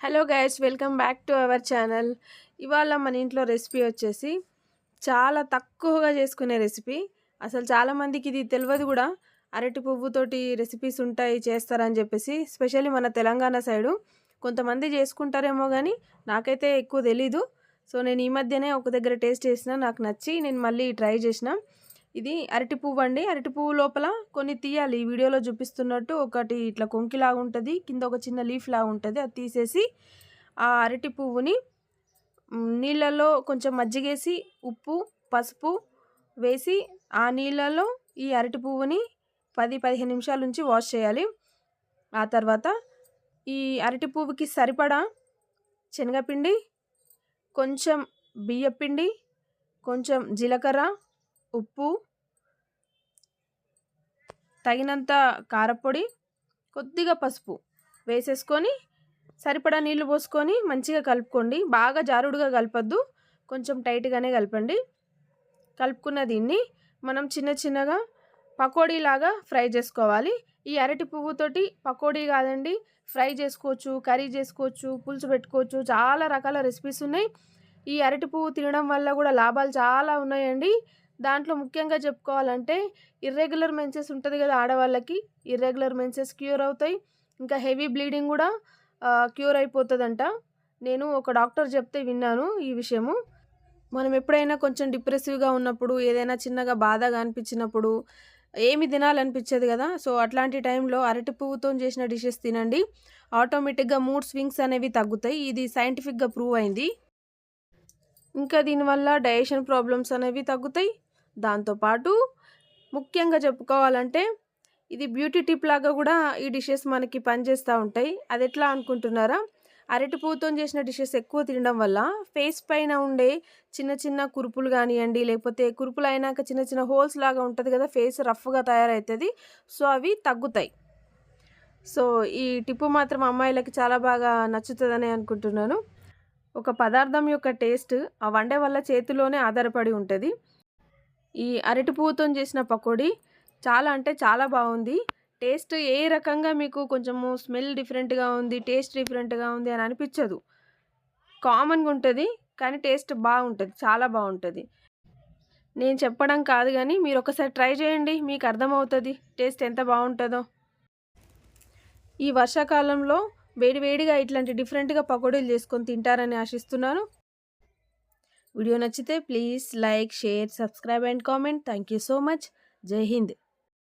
Hello guys welcome back to our channel. ఇవాళ మన ఇంట్లో రెసిపీ వచ్చేసి చాలా తక్కువగా చేసుకునే రెసిపీ. అసలు చాలామందికి ఇది తెలియదు కూడా. అరటి పువ్వుతోటి రెసిపీస్ ఉంటాయి చేస్తారని చెప్పేసి స్పెషల్లీ మన తెలంగాణ సైడు. కొంతమంది చేసుకుంటారేమో కానీ నాకైతే ఎక్కువ తెలీదు. సో నేను ఈ మధ్యనే ఒక దగ్గర టేస్ట్ చేసిన నాకు నచ్చి నేను మళ్ళీ ట్రై చేసిన. ఇది అరటి పువ్వు అండి. అరటి పువ్వు లోపల కొన్ని తీయాలి. ఈ వీడియోలో చూపిస్తున్నట్టు ఒకటి ఇట్లా కొంకిలాగా ఉంటుంది. కింద ఒక చిన్న లీఫ్ లాగా ఉంటుంది. అది తీసేసి ఆ అరటి పువ్వుని నీళ్ళలో కొంచెం మజ్జిగేసి ఉప్పు పసుపు వేసి ఆ నీళ్ళలో ఈ అరటి పువ్వుని పది పదిహేను నిమిషాల నుంచి వాష్ చేయాలి. ఆ తర్వాత ఈ అరటి పువ్వుకి సరిపడా శనగపిండి కొంచెం బియ్యపిండి కొంచెం జీలకర్ర ఉప్పు తగినంత కారపొడి కొద్దిగా పసుపు వేసేసుకొని సరిపడా నీళ్ళు పోసుకొని మంచిగా కలుపుకోండి. బాగా జారుడుగా కలపద్దు. కొంచెం టైట్గానే కలపండి. కలుపుకున్న దీన్ని మనం చిన్న చిన్నగా పకోడీలాగా ఫ్రై చేసుకోవాలి. ఈ అరటి పువ్వుతోటి పకోడీ కాదండి ఫ్రై చేసుకోవచ్చు కర్రీ చేసుకోవచ్చు పులుసు పెట్టుకోవచ్చు చాలా రకాల రెసిపీస్ ఉన్నాయి. ఈ అరటి పువ్వు తినడం వల్ల కూడా లాభాలు చాలా ఉన్నాయండి. దాంట్లో ముఖ్యంగా చెప్పుకోవాలంటే ఇర్రెగ్యులర్ మెన్సెస్ ఉంటుంది కదా ఆడవాళ్ళకి ఇర్రెగ్యులర్ మెన్సెస్ క్యూర్ అవుతాయి. ఇంకా హెవీ బ్లీడింగ్ కూడా క్యూర్ అయిపోతుందంట. నేను ఒక డాక్టర్ చెప్తే విన్నాను ఈ విషయము. మనం ఎప్పుడైనా కొంచెం డిప్రెసివ్గా ఉన్నప్పుడు ఏదైనా చిన్నగా బాధగా అనిపించినప్పుడు ఏమి తినాలనిపించదు కదా. సో అట్లాంటి టైంలో అరటి పువ్వుతో చేసిన డిషెస్ తినండి. ఆటోమేటిక్గా మూడ్ స్వింగ్స్ అనేవి తగ్గుతాయి. ఇది సైంటిఫిక్గా ప్రూవ్ అయింది. ఇంకా దీనివల్ల డైజెషన్ ప్రాబ్లమ్స్ అనేవి తగ్గుతాయి. దాంతోపాటు ముఖ్యంగా చెప్పుకోవాలంటే ఇది బ్యూటీ టిప్ లాగా కూడా ఈ డిషెస్ మనకి పనిచేస్తూ ఉంటాయి. అది ఎట్లా అనుకుంటున్నారా? అరటి పూతో చేసిన డిషెస్ ఎక్కువ తినడం వల్ల ఫేస్ పైన ఉండే చిన్న చిన్న కురుపులు కానివ్వండి లేకపోతే కురుపులు అయినాక చిన్న చిన్న హోల్స్ లాగా ఉంటుంది కదా ఫేస్ రఫ్గా తయారవుతుంది. సో అవి తగ్గుతాయి. సో ఈ టిప్పు మాత్రం అమ్మాయిలకి చాలా బాగా నచ్చుతుందని అనుకుంటున్నాను. ఒక పదార్థం యొక్క టేస్ట్ ఆ వండే వల్ల చేతిలోనే ఆధారపడి ఉంటుంది. ఈ అరటి పువ్వుతో చేసిన పకోడీ చాలా అంటే చాలా బాగుంది. టేస్ట్ ఏ రకంగా మీకు కొంచెము స్మెల్ డిఫరెంట్గా ఉంది టేస్ట్ డిఫరెంట్గా ఉంది అని అనిపించదు. కామన్గా ఉంటుంది కానీ టేస్ట్ బాగుంటుంది చాలా బాగుంటుంది. నేను చెప్పడం కాదు కానీ మీరు ఒకసారి ట్రై చేయండి మీకు అర్థమవుతుంది టేస్ట్ ఎంత బాగుంటుందో. ఈ వర్షాకాలంలో వేడివేడిగా ఇట్లాంటి డిఫరెంట్గా పకోడీలు చేసుకొని తింటారని ఆశిస్తున్నాను. వీడియో నచ్చితే please like share subscribe and comment thank you so much జై హింద్